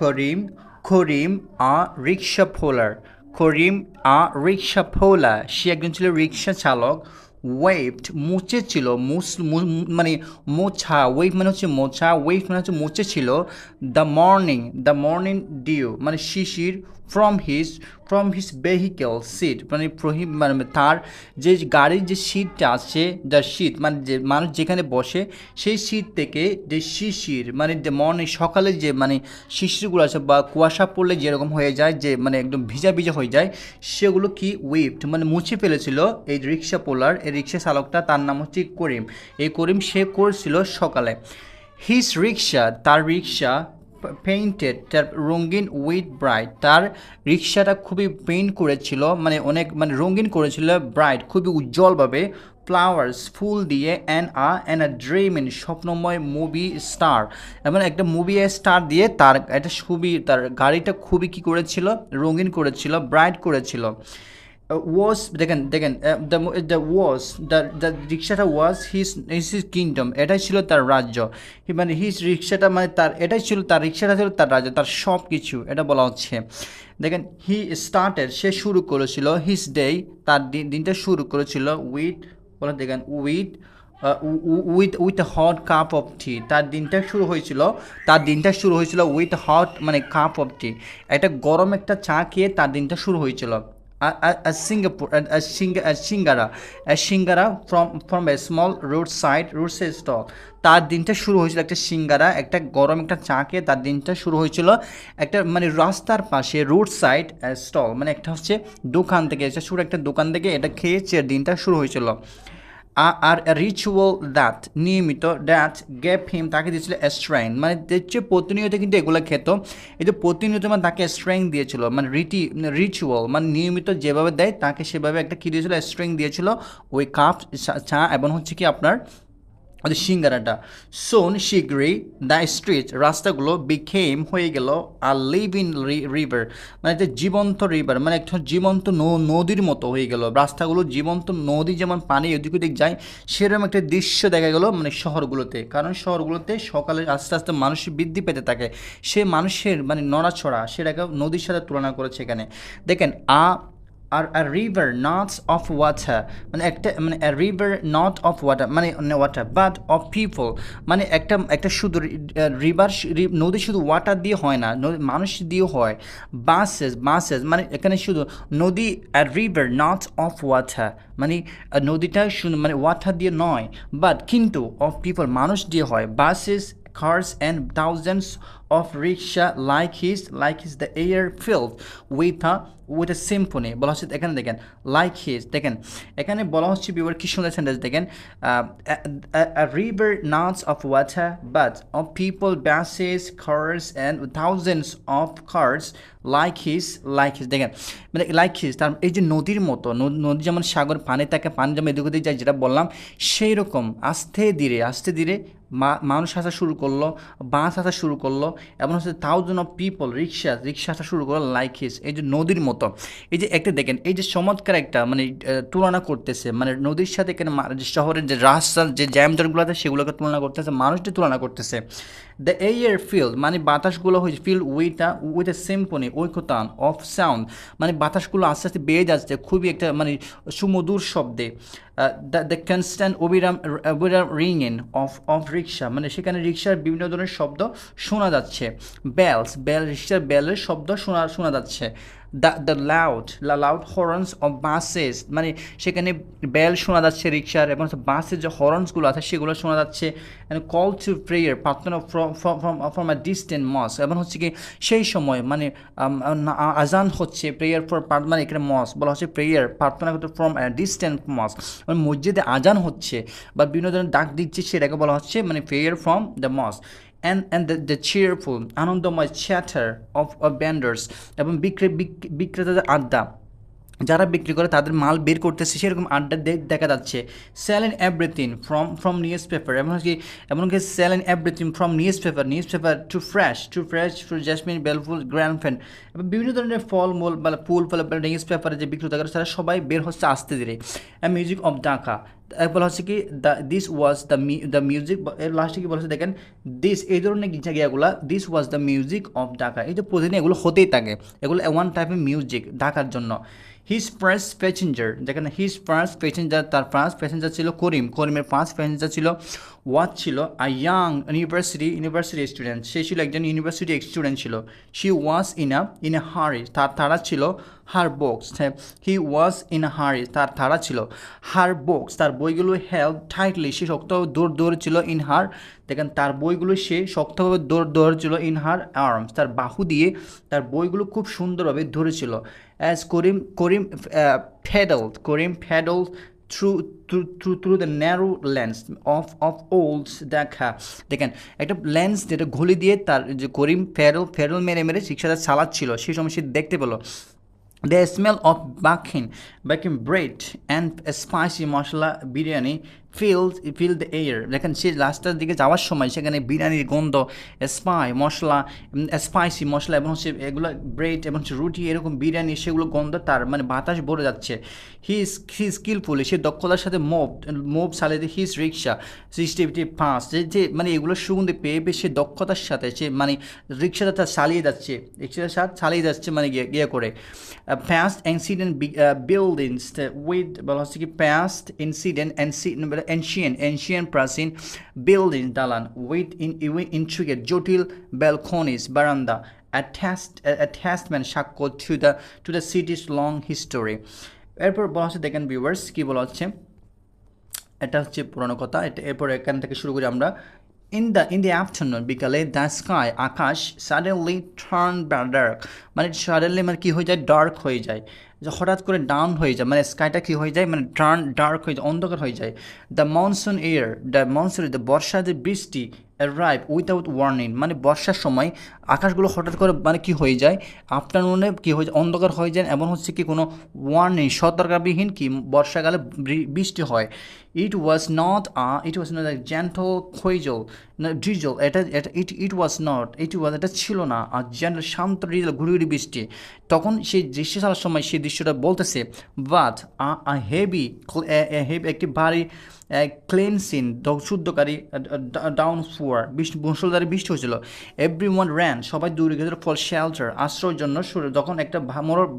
করিম করিম আ রিক্সা ফোলার করিম আ রিক্সা ফোলা সে একজন ছিল রিক্সা চালক। ওয়েভড মুচে ছিল, মুস- মু- মানে মোছা ওয়েভ মানে হচ্ছে মোছা ওয়েভ মানে হচ্ছে মুচে ছিল। The morning the morning dew মানে শিশির from his from his vehicle seat মানে মানে তার যে গাড়ির যে সিটটা আছে দ্য সিট মানে যে মানুষ যেখানে বসে, সেই সিট থেকে যে শিশির মানে যে মর্নিং সকালে যে মানে শিশিরগুলো আছে বা কুয়াশা পড়লে যেরকম হয়ে যায়, যে মানে একদম ভিজা ভিজা হয়ে যায়, সেগুলো কি উইপড মানে মুছে ফেলেছিল এই রিক্সা পোলার, এই রিক্সা চালকটা, তার নাম হচ্ছে করিম। এই করিম সে করছিল সকালে। হিস রিক্সা তার রিক্সা পেইন্টেড তার রঙিন উইথ ব্রাইট তার রিক্সাটা খুবই পেইন্ট করেছিল মানে অনেক মানে রঙিন করেছিল ব্রাইট খুবই উজ্জ্বলভাবে ফ্লাওয়ার্স ফুল দিয়ে and uh and uh dream in স্বপ্নময় মুভি স্টার এবং একটা মুভি স্টার দিয়ে তার এটা খুবই তার গাড়িটা খুবই কী করেছিল, রঙিন করেছিল ব্রাইট করেছিল। ওয়াজ দেখেন দেখেন the the was the the রিক্সাটা ওয়াজ হিজ হিজ কিংডম এটাই ছিল তার রাজ্য। মানে হিজ রিক্সাটা মানে তার, এটাই ছিল তার রিক্সাটা ছিল তার রাজ্য, তার সব কিছু এটা বলা হচ্ছে। দেখেন হি স্টার্টেড সে শুরু করেছিল হিজ ডে তার দিন, দিনটা শুরু করেছিল উইথ বলে দেখেন with with with hot cup of tea তার দিনটা শুরু হয়েছিল, তার দিনটা শুরু হয়েছিল উইথ হট মানে কাপ অফ টি একটা গরম একটা চা খেয়ে তার দিনটা শুরু হয়েছিল। Singapore singara singara from from from small a side roadside roadside stall তার দিনটা শুরু হয়েছিল একটা সিঙ্গারা, একটা গরম একটা চা খেয়ে তার দিনটা শুরু হয়েছিল একটা মানে রাস্তার পাশে রোড সাইড স্টল মানে একটা হচ্ছে দোকান থেকে শুরু একটা দোকান থেকে এটা খেয়েছে দিনটা শুরু হয়েছিল। আর রিচুয়াল দ্যাট নিয়মিত দ্যাট গ্যাপ হিম তাকে দিয়েছিল স্ট্রেংথ মানে দেখছে প্রতিনিয়ত কিন্তু এগুলো খেত, এই যে প্রতিনিয়ত মানে তাকে স্ট্রেংথ দিয়েছিল মানে রিটি রিচুয়াল মানে নিয়মিত যেভাবে দেয়, তাকে সেভাবে একটা কী দিয়েছিল স্ট্রেংথ দিয়েছিল ওই কাপ চা, এবং হচ্ছে কি আপনার ওই সিঙ্গারাটা। সোন শীঘ্রই দ্য স্ট্রিট রাস্তাগুলো বিখেম হয়ে গেল আর লিভ ইন রিভার মানে একটা জীবন্ত রিভার মানে একটা জীবন্ত নদীর মতো হয়ে গেল। রাস্তাগুলো জীবন্ত নদী যেমন পানি এদিক ওদিক যায়, সেরকম একটা দৃশ্য দেখা গেল মানে শহরগুলোতে। কারণ শহরগুলোতে সকালে আস্তে আস্তে মানুষ বৃদ্ধি পেতে থাকে। সে মানুষের মানে নড়াছড়া সেটাকে নদীর সাথে তুলনা করেছে এখানে। দেখেন, আ আর আ রিভার নটস অফ ওয়াটার মানে একটা মানে আ রিভার নট অফ ওয়াটার মানে ওয়াটার বাট অফ পিপল মানে একটা একটা শুধু রিভার নদী শুধু ওয়াটার দিয়ে হয় না মানুষ দিয়েও হয় বাসেস বাসেস মানে এখানে শুধু নদী আর রিভার নট অফ ওয়াটার মানে নদীটা শুধু মানে ওয়াটার দিয়ে নয় বাট কিন্তু অফ পিপল মানুষ দিয়ে হয় buses cars and thousands of rickshaw like his like his the air filled with a with a symphony বলা হচ্ছে এখানে দেখেন like his দেখেন এখানে বলা হচ্ছে বিবার কি সুন্দর সেন্টেন্স দেখেন uh, river nots of water but of people buses cars and thousands of cars like his like his দেখেন মানে like his তার এই যে নদীর মতো নদী যেমন সাগর পানি থাকে পানি যেমন এদিক ওদিক যায় যেটা বললাম সেই রকম আস্তে ধীরে আস্তে ধীরে মানুষ আসা শুরু করল বাস আসা শুরু করল এবং হচ্ছে thousand of people rickshaw rickshaw আসা শুরু করল লাইক হিস এই যে নদীর মতো। এই যে একটা দেখেন, এই যে চমৎকার একটা মানে তুলনা করতেছে মানে নদীর সাথে এখানে শহরের যে রাস্তার যে জ্যামজটগুলো আছে সেগুলোকে তুলনা করতেছে মানুষটি তুলনা করতেছে। দ্য এয়ার ফিল্ড মানে বাতাসগুলো হয়েছে filled with uh with a symphony ঐকতান of sound মানে বাতাসগুলো আস্তে আস্তে বেড়ে যাচ্ছে, খুবই একটা মানে সুমধুর শব্দে। দ্য দ্য কনস্ট্যান্ট অবিরাম অবিরাম রিংইন অফ অফ রিক্সা মানে সেখানে রিক্সার বিভিন্ন ধরনের শব্দ শোনা যাচ্ছে। বেলস বেল রিক্সার বেলের শব্দ শোনা শোনা যাচ্ছে। দ্য দ্য লাউড লা লাউড হর্নস অফ বাসেস মানে সেখানে বেল শোনা যাচ্ছে রিক্সার এবং বাসের যে হর্নসগুলো আছে সেগুলো শোনা যাচ্ছে অ্যান্ড কল টু প্রেয়ার প্রার্থনা from from a distant mosque এবং হচ্ছে কি সেই সময় মানে আজান হচ্ছে প্রেয়ার ফর মানে এখানে মস বলা হচ্ছে প্রেয়ার প্রার্থনা করতে ফ্রম ডিস্টেন্ট মস মানে মসজিদে আজান হচ্ছে বা বিভিন্ন ধরনের ডাক দিচ্ছে সেটাকে বলা হচ্ছে মানে prayer from the moss and and the the cheerful আনন্দময় চ্যাটার অফ অফ ব্যান্ডার্স এবং বিক্রে বিক- বিক্রেতাদের আড্ডা। যারা বিক্রি করে তাদের মাল বের করতেছে, সেরকম আড্ডা দেখা যাচ্ছে। Sell and everything from from newspaper এমনকি এমনকি sell and everything from newspaper newspaper to fresh to fresh to jasmine বেলফুল grand fan এবং বিভিন্ন ধরনের ফল মূল বা ফুল ফল নিউজ পেপারে যে বিক্রেতা করে তারা সবাই বের হচ্ছে আসতে ধীরে। মিউজিক অফ ঢাকা বলা হচ্ছে কি the this was the the music এর লাস্টে কি বলা হচ্ছে দেখেন দিস এই ধরনের জায়গাগুলো this was the music of Dhaka এই যে প্রতিদিন এগুলো হতেই থাকে, এগুলো ওয়ান টাইপের মিউজিক ঢাকার জন্য। হিজ ফার্স্ট প্যাসেঞ্জার যেখানে হিজ ফার্স্ট প্যাসেঞ্জার তার ফার্স্ট প্যাসেঞ্জার ছিল করিম। করিমের ফার্স্ট প্যাসেঞ্জার ছিল ওয়াচ ছিল? A young university university student সে ছিল একজন ইউনিভার্সিটি স্টুডেন্ট ছিল। She was in a in a hurry তার তারা ছিল হার বক্স হি ওয়াজ ইন আ হারি তার তারা ছিল হার বক্স তার বইগুলো হেল্প টাইটলি সে শক্তভাবে দৌড় দৌড় ইন হার দেখেন, তার বইগুলো সে শক্তভাবে দৌড় দৌড় ইন হার আর্মস তার বাহু দিয়ে তার বইগুলো খুব সুন্দরভাবে ধরেছিল। As Karim Karim pedalled Karim pedalled through through through through the narrow lanes of of olds দেখা দেখেন একটা লেন্স যেটা ঘুলি দিয়ে তার যে করিম ফেরল ফেরল মেরে মেরে রিক্সাটা চালাচ্ছিল সেই সময় সে দেখতে পেল। The smell of baking, baking bread and spicy masala biryani filled fill the air দেখেন সে রাস্তার দিকে যাওয়ার সময় সেখানে বিরিয়ানির গন্ধ স্পাই মশলা স্পাইসি মশলা এবং সে এগুলো ব্রেড এবং রুটি এরকম বিরিয়ানি, সেগুলো গন্ধ তার মানে বাতাস ভরে যাচ্ছে। হি হি স্কিলফুল সে দক্ষতার সাথে মোভ মোভ চালিয়ে হিজ রিক্সা সিস্টেমটি পাঁচ যে যে মানে এগুলো সুগন্ধি পেয়ে পেয়ে সে দক্ষতার সাথে সে মানে রিক্সাটা তার চালিয়ে যাচ্ছে রিক্সাটার সাথে চালিয়ে যাচ্ছে মানে গিয়ে গিয়ে করে। প্যাস্ট ইনসিডেন্ট বিল্ডিংস উইথ বলা হচ্ছে কি প্যাস্ট ইনসিডেন্ট ancient ancient প্রাচীন বিল্ডিং দালান উইথ ইন intricate জটিল balconies বারান্দা attachment সাক্ষ্য to the to the city's long history এরপর বলা হচ্ছে দেখেন ভিউয়ার্স কী বলা হচ্ছে এটা হচ্ছে পুরনো কথা। এটা, এরপর এখান থেকে শুরু করি আমরা। In the in the afternoon বিকালে দ্য স্কাই আকাশ সাডেনলি টার্ন ডার্ক মানে সাডেনলি মানে কী হয়ে যায়? ডার্ক হয়ে যায়। যে হঠাৎ করে ডাউন হয়ে যায় মানে স্কাইটা কী হয়ে যায় মানে ডান ডার্ক হয়ে যায়, অন্ধকার হয়ে যায়। The monsoon air the monsoon the বর্ষা যে বৃষ্টি অ্যারাইভ উইদাউট ওয়ার্নিং মানে বর্ষার সময় আকাশগুলো হঠাৎ করে মানে কি হয়ে যায়? আফটারনুনে কী হয়ে যায়? অন্ধকার হয়ে যায়। এমন হচ্ছে কি কোনো ওয়ার্নিং সতর্কবিহীন কি বর্ষাকালে বৃষ্টি হয়। It was not a it was not gentle খৈজল drizzle এটা এটা ইট ইট ওয়াজ নট ইট ওয়াজ এটা ছিল না। আর জেন্টল শান্ত ডিজল ঘুরি ঘুরি বৃষ্টি। তখন সেই দৃশ্য চালার সময় সেই দৃশ্যটা বলতেছে বাট আ হেভি হেভি একটি ভারী ক্লেনসিন শুদ্ধকারী ডাউন ফোয়ার বৃষ্টি মুসলধারে বৃষ্টি হয়েছিল। এভরি ওয়ান র্যান সবাই দূরে গেছিল ফল শেল্টার আশ্রয়ের জন্য যখন একটা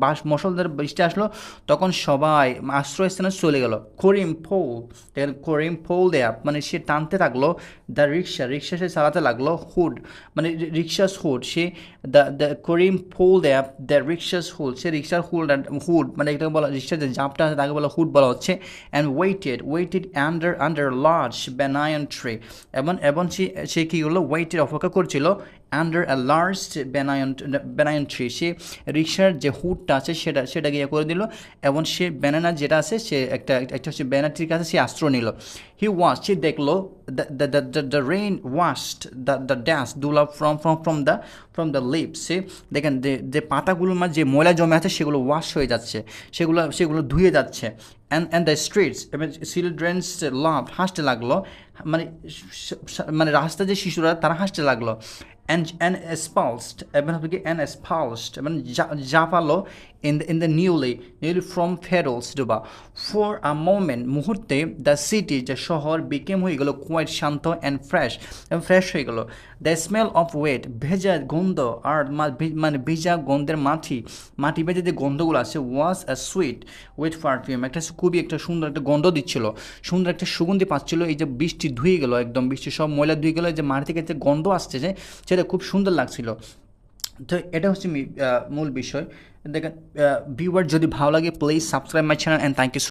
বাস মশলধারে বৃষ্টি আসলো, তখন সবাই আশ্রয়স্থানে চলে গেল। করিম ফোল দেখেন করিম ফোল দেয়া মানে সে টানতে থাকল দ্য রিক্সা রিক্সা সে চালাতে লাগল হুড মানে রিক্সাস হুড সে দ্য দ্য করিম ফোল দেয়া দ্য রিক্সাস হুড সে রিক্সার হুড হুড মানে এটাকে বলা রিক্সার যে জাপটা আছে তাকে বলা হুড বলা হচ্ছে and waited waited under under large banyan tree এবং এবং সে সে কী হলো ওয়েটের অপেক্ষা করছিল under a large banyan banyan tree সে রিক্সার যে হুডটা আছে, সেটা সেটা গিয়ে করে দিল, এবং সে ব্যানানা যেটা আছে, সে একটা একটা হচ্ছে ব্যানার ট্রির কাছে সে আশ্রয় নিল। হি ওয়াশ সে দেখল the rain washed the the dust দুলা from from from the from the leaves সে দেখেন, যে পাতাগুলোর মাঝে যে ময়লা জমে আছে, সেগুলো ওয়াশ হয়ে যাচ্ছে, সেগুলো সেগুলো ধুয়ে যাচ্ছে। অ্যান্ড অ্যান্ড দ্য স্ট্রিটস এবং চিলড্রেন্স লাভ হাসতে লাগল। মানে মানে রাস্তা যে শিশুরা, তারা হাসতে লাগল। And and espoused এবং হচ্ছে and espoused মানে জাপালো in the in the newly newly from Pharaoh's ডুবা for a moment, মুহূর্তে দ্য সিটি যে শহর বিকেম হয়ে গেল কোয়াইট শান্ত অ্যান্ড ফ্রেশ ফ্রেশ হয়ে গেল। দ্য স্মেল অফ ওয়েট ভেজা গন্ধ, আর মানে ভেজা গন্ধের মাটি মাটি ভেজে যে গন্ধগুলো আছে was a sweet with perfume একটা খুবই একটা সুন্দর একটা গন্ধ দিচ্ছিল। সুন্দর একটা সুগন্ধি পাচ্ছিল। এই যে বৃষ্টি ধুয়ে গেল, একদম বৃষ্টি সব ময়লা ধুয়ে গেলো যে মাটি থেকে যে গন্ধ আসছে সেটা খুব সুন্দর লাগছিল। তো এটা হচ্ছে মূল বিষয়। দেখেন ভিউয়ার যদি ভালো লাগে please subscribe my channel and thank you